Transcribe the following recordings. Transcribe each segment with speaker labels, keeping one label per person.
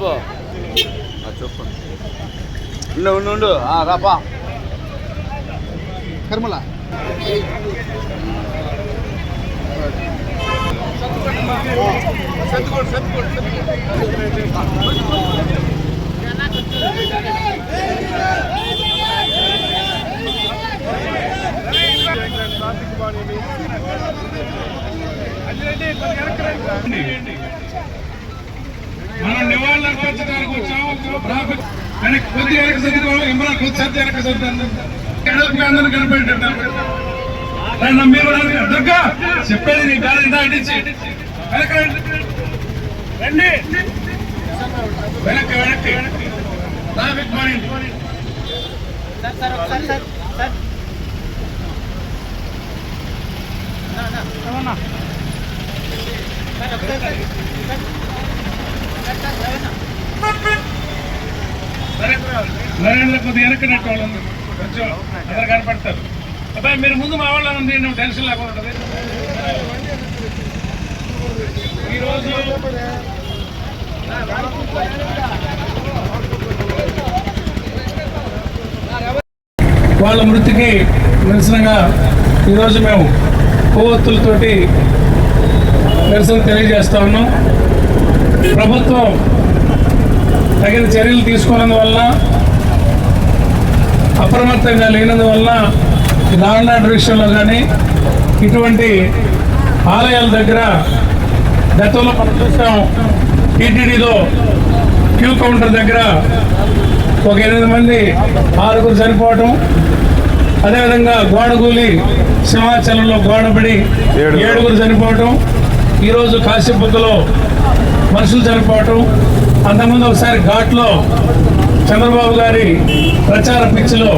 Speaker 1: బాబు. చెప్పు. ఉండు ఉండు ఉండు. రాపా
Speaker 2: కర్మల.
Speaker 3: మనం నివాళులు అర్పించడానికి వచ్చాము. ట్రాఫిక్ వెనక్కి కొద్దిగా వెనక్కి సర్దుకోవాలి ఇమ్రాన్ కొద్ది సర్ది వెనక్కి సర్దండి ఎడల్పి అందరూ కనిపెట్టారు రండి మీరు రండి. దుర్గా చెప్పేది నీ కాదు ఇందా ఇడిచి వెనక్కి రండి. రండి. వెనక్కి. ట్రాఫిక్ పాయింట్ నరేంద్ర కొద్దిగా వెనక్కినట్టు వాళ్ళు కొంచెం అందరు కనపడతారు. అబ్బాయి మీరు ముందు మా వాళ్ళ ఉంది నువ్వు టెన్షన్ లేకుండా ఉంటుంది. ఈరోజు వాళ్ళ మృతికి నిరసనగా ఈరోజు మేము కొవ్వొత్తులతోటి నిరసన తెలియజేస్తా ఉన్నాం. ప్రభుత్వం తగిన చర్యలు తీసుకున్నందువల్ల అప్రమత్తంగా లేనందువల్ల ఈ లా అండ్ ఆర్డర్ విషయంలో కానీ ఇటువంటి ఆలయాల దగ్గర గతంలో మనం చూసాం టీటీడీలో క్యూ కౌంటర్ దగ్గర ఒక ఎనిమిది మంది ఆరుగురు చనిపోవటం అదేవిధంగా గోడగూలి సింహాచలంలో గోడపడి ఏడుగురు. చనిపోవటం ఈరోజు కాశీబుగ్గలో మనుషులు చనిపోవటం అంతకుముందు ఒకసారి ఘాట్లో చంద్రబాబు గారి ప్రచార పిచ్చిలో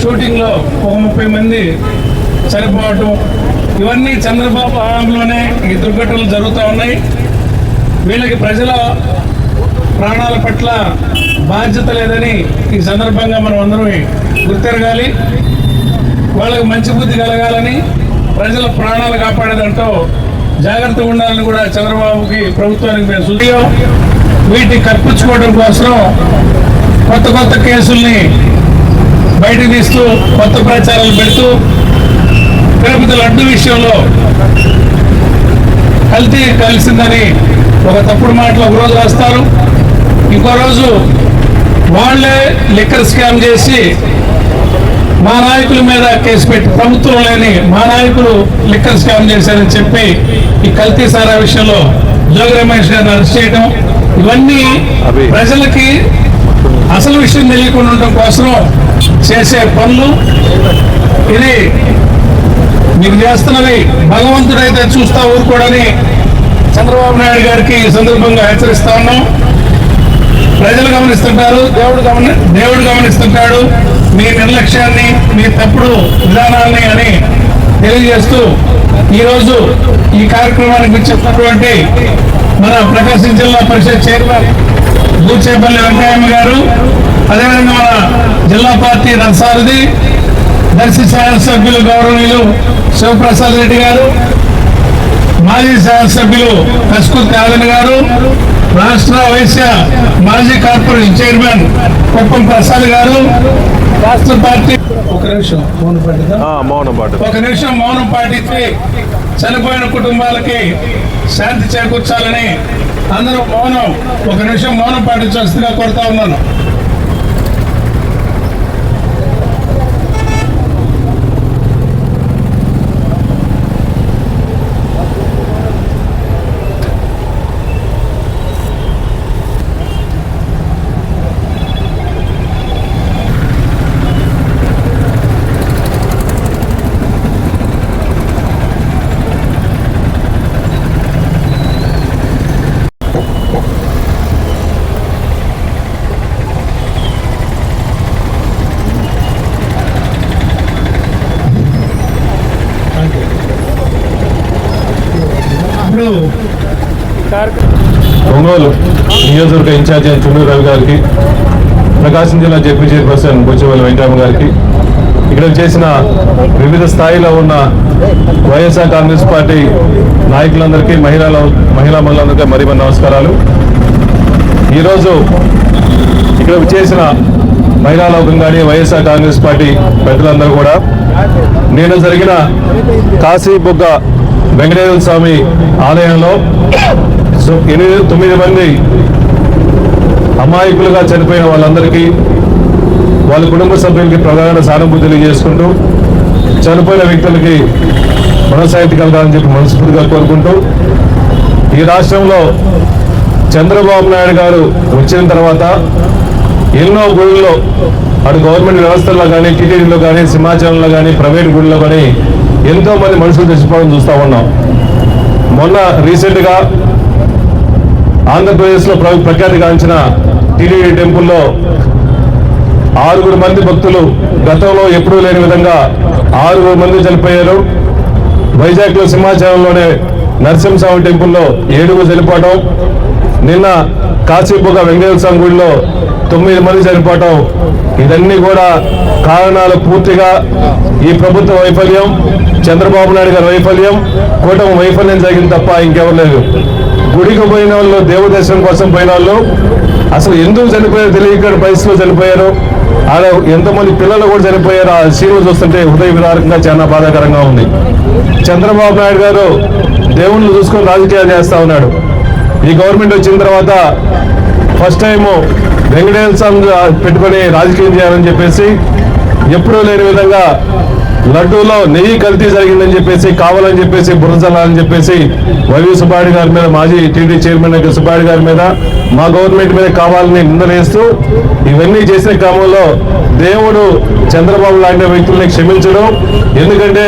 Speaker 3: షూటింగ్లో ఒక ముప్పై మంది చనిపోవటం. ఇవన్నీ చంద్రబాబు హయాంలోనే ఈ దుర్ఘటనలు జరుగుతూ ఉన్నాయి. వీళ్ళకి ప్రజల ప్రాణాల పట్ల బాధ్యత లేదని ఈ సందర్భంగా మనం అందరం గుర్తెరగాలి. వాళ్ళకి మంచి బుద్ధి కలగాలని ప్రజల ప్రాణాలు కాపాడేదంటూ జాగ్రత్తగా ఉండాలని కూడా చంద్రబాబుకి ప్రభుత్వానికి మేము సూచన వీటిని కల్పించుకోవడం కోసం కొత్త కొత్త కేసుల్ని బయటకు తీస్తూ కొత్త ప్రచారాలు పెడుతూ తిరుపతి లడ్డు విషయంలో కల్తీ కలిసిందని ఒక తప్పుడు మాటలు ఒక రోజు రాస్తారు. ఇంకో రోజు వాళ్ళే లిక్కర్ స్కామ్ చేసి మా నాయకుల మీద కేసు పెట్టి ప్రభుత్వం లేని మా నాయకులు లిక్కర్ స్కామ్ చేశారని చెప్పి ఈ కల్తీ సారా విషయంలో జోగి రమేష్ గారిని అరెస్ట్ చేయడం ఇవన్నీ ప్రజలకి అసలు విషయం తెలియకుండా ఉండడం కోసం చేసే పనులు ఇది. మీరు చేస్తున్నవి భగవంతుడైతే చూస్తా ఊరుకోడని చంద్రబాబు నాయుడు గారికి ఈ సందర్భంగా హెచ్చరిస్తా ఉన్నాం. ప్రజలు గమనిస్తుంటారు దేవుడు గమని దేవుడు గమనిస్తుంటాడు. మీ నిర్లక్ష్యాన్ని మీ తప్పుడు విధానాల్ని అని తెలియజేస్తూ ఈరోజు ఈ కార్యక్రమానికి వచ్చేటటువంటి మన ప్రకాశం జిల్లా పరిషత్ చైర్మన్ బూచేపల్లి వెంకయ్యమ్మ గారు అదేవిధంగా మన జిల్లా పార్టీ రథసారథి దర్శి శాసనసభ్యులు గౌరవనీయులు శివప్రసాద్ రెడ్డి గారు మాజీ శాసనసభ్యులు కస్కూర్ కాదన్ గారు రాష్ట్ర వైశ్య మాజీ కార్పొరేషన్ చైర్మన్ కుప్పం ప్రసాద్ గారు రాష్ట్ర పార్టీ ఒక నిమిషం మౌనం ఒక నిమిషం మౌనం పాటించి చనిపోయిన కుటుంబాలకి శాంతి చేకూర్చాలని అందరూ మౌనం ఒక నిమిషం మౌనం పాటించాల్సిందిగా కోరుతా ఉన్నాను. ఇప్పుడు
Speaker 4: ఒంగోలు నియోజకవర్గ ఇన్ఛార్జ్ అయిన చుండూరు రవి గారికి ప్రకాశం జిల్లా జడ్పీ చైర్పర్సన్ బొచ్చివల్లి వెంకటరామ గారికి ఇక్కడ చేసిన వివిధ స్థాయిలో ఉన్న వైఎస్ఆర్ కాంగ్రెస్ పార్టీ నాయకులందరికీ మహిళల మహిళా మహిళలందరికీ మరి మరి నమస్కారాలు. ఈరోజు ఇక్కడ చేసిన మహిళా లోకం కానీ వైఎస్ఆర్ కాంగ్రెస్ పార్టీ పెద్దలందరూ కూడా నేను జరిగిన కాశీ బుగ్గ వెంకటేశ్వర స్వామి ఆలయంలో ఎనిమిది తొమ్మిది మంది అమాయకులుగా చనిపోయిన వాళ్ళందరికీ వాళ్ళ కుటుంబ సభ్యులకి ప్రధాన సానుభూతి తెలియజేసుకుంటూ చనిపోయిన వ్యక్తులకి మనసాయితీ కలగాలని చెప్పి మనస్ఫూర్తిగా కోరుకుంటూ ఈ రాష్ట్రంలో చంద్రబాబు నాయుడు గారు వచ్చిన తర్వాత ఎన్నో గుళ్ళలో అటు గవర్నమెంట్ వ్యవస్థల్లో కానీ టీటీడీలో కానీ సింహాచలంలో కానీ ప్రైవేట్ గుళ్ళలో కానీ ఎంతోమంది మనుషులు చచ్చిపోవడం చూస్తూ ఉన్నాం. మొన్న రీసెంట్గా ఆంధ్రప్రదేశ్లో ప్ర- ప్రఖ్యాతిగాంచిన టీటీడీ టెంపుల్లో ఆరుగురు మంది భక్తులు గతంలో ఎప్పుడూ లేని విధంగా ఆరుగురు మంది చనిపోయారు. వైజాగ్లో సింహాచలంలోనే నరసింహస్వామి టెంపుల్లో ఏడుగురు చనిపోవడం నిన్న కాశీపుగా వెంకటేశ్వర స్వామి గుడిలో తొమ్మిది మంది చనిపోవటం ఇవన్నీ కూడా కారణాలు పూర్తిగా ఈ ప్రభుత్వ వైఫల్యం చంద్రబాబు నాయుడు గారి వైఫల్యం కూటమి వైఫల్యం జరిగింది తప్ప ఇంకెవరు లేదు గుడికి పోయిన వాళ్ళు దేవదర్శనం కోసం పోయిన వాళ్ళు అసలు ఎందుకు చనిపోయారు తెలియక పరిస్థితిలో చనిపోయారు. అలా ఎంతమంది పిల్లలు కూడా చనిపోయారు. ఆ సీన్లు చూస్తుంటే హృదయ విదారకంగా చాలా బాధాకరంగా ఉంది. చంద్రబాబు నాయుడు గారు దేవుణ్ణి చూసుకొని రాజకీయాలు చేస్తూ ఉన్నాడు. ఈ గవర్నమెంట్ వచ్చిన తర్వాత ఫస్ట్ టైము వెంకటేశ్వర స్వామి పెట్టుకొని రాజకీయం చేయాలని చెప్పేసి ఎప్పుడూ లేని విధంగా లడ్డూలో నెయ్యి కల్తీ జరిగిందని చెప్పేసి కావాలని చెప్పేసి బురజల్లాలని చెప్పేసి వైవి సుబ్బాడి గారి మీద మాజీ టీడీ చైర్మన్ అయిన సుబ్బాడి గారి మీద మా గవర్నమెంట్ మీద కావాలని నిందలేస్తూ ఇవన్నీ చేసిన క్రమంలో దేవుడు చంద్రబాబు లాంటి వ్యక్తుల్ని క్షమించడం ఎందుకంటే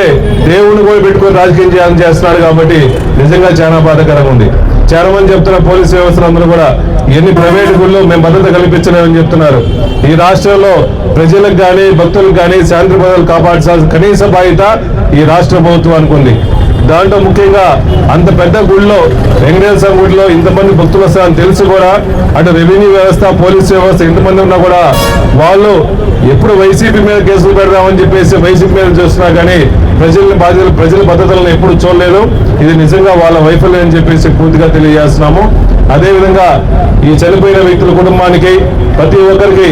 Speaker 4: దేవుడిని కూడా పెట్టుకొని రాజకీయం చేయాలని చేస్తున్నాడు కాబట్టి నిజంగా చాలా బాధాకరంగా ఉంది. చాలా మంది చెప్తున్న పోలీస్ వ్యవస్థలు అందరూ కూడా ఎన్ని ప్రైవేట్ గుళ్ళు మేము భద్రత కల్పించలేమని చెప్తున్నారు. ఈ రాష్ట్రంలో ప్రజలకు కానీ భక్తులకు కానీ శాంతి భద్రతలు కాపాడాల్సిన కనీస బాధ్యత ఈ రాష్ట్ర ప్రభుత్వానికి ఉంది దాంట్లో ముఖ్యంగా అంత పెద్ద గుడిలో వెంకటేశ్వర గుడిలో ఇంతమంది భక్తులు వస్తారని తెలిసి కూడా. అటు రెవెన్యూ వ్యవస్థ పోలీస్ వ్యవస్థ ఇంతమంది ఉన్నా కూడా వాళ్ళు ఎప్పుడు వైసీపీ మీద కేసులు పెడదామని చెప్పేసి వైసీపీ మీద చూస్తున్నా కానీ ప్రజల్ని బాధ్యతలు ప్రజల భద్రతలను ఎప్పుడు చూడలేదు. ఇది నిజంగా వాళ్ళ వైఫల్యం అని చెప్పేసి పూర్తిగా తెలియజేస్తున్నాము. అదేవిధంగా ఈ చనిపోయిన వ్యక్తుల కుటుంబానికి ప్రతి ఒక్కరికి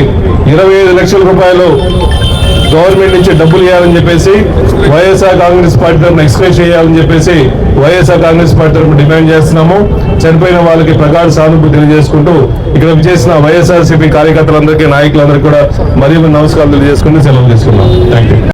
Speaker 4: ఇరవై ఐదు లక్షల రూపాయలు గవర్నమెంట్ నుంచి డబ్బులు ఇవ్వాలని చెప్పేసి వైఎస్ఆర్ కాంగ్రెస్ పార్టీ తరఫున ఎక్స్ప్రెస్ చేయాలని చెప్పేసి వైఎస్ఆర్ కాంగ్రెస్ పార్టీ తరఫున డిమాండ్ చేస్తున్నాము. చనిపోయిన వాళ్ళకి ప్రగాఢ సానుభూతి తెలియజేసుకుంటూ ఇక్కడ చేసిన వైఎస్ఆర్సీపీ కార్యకర్తలందరికీ నాయకులందరికీ కూడా మరియు నమస్కారాలు తెలియజేసుకుంటూ సెలవు తీసుకున్నాం థ్యాంక్ యూ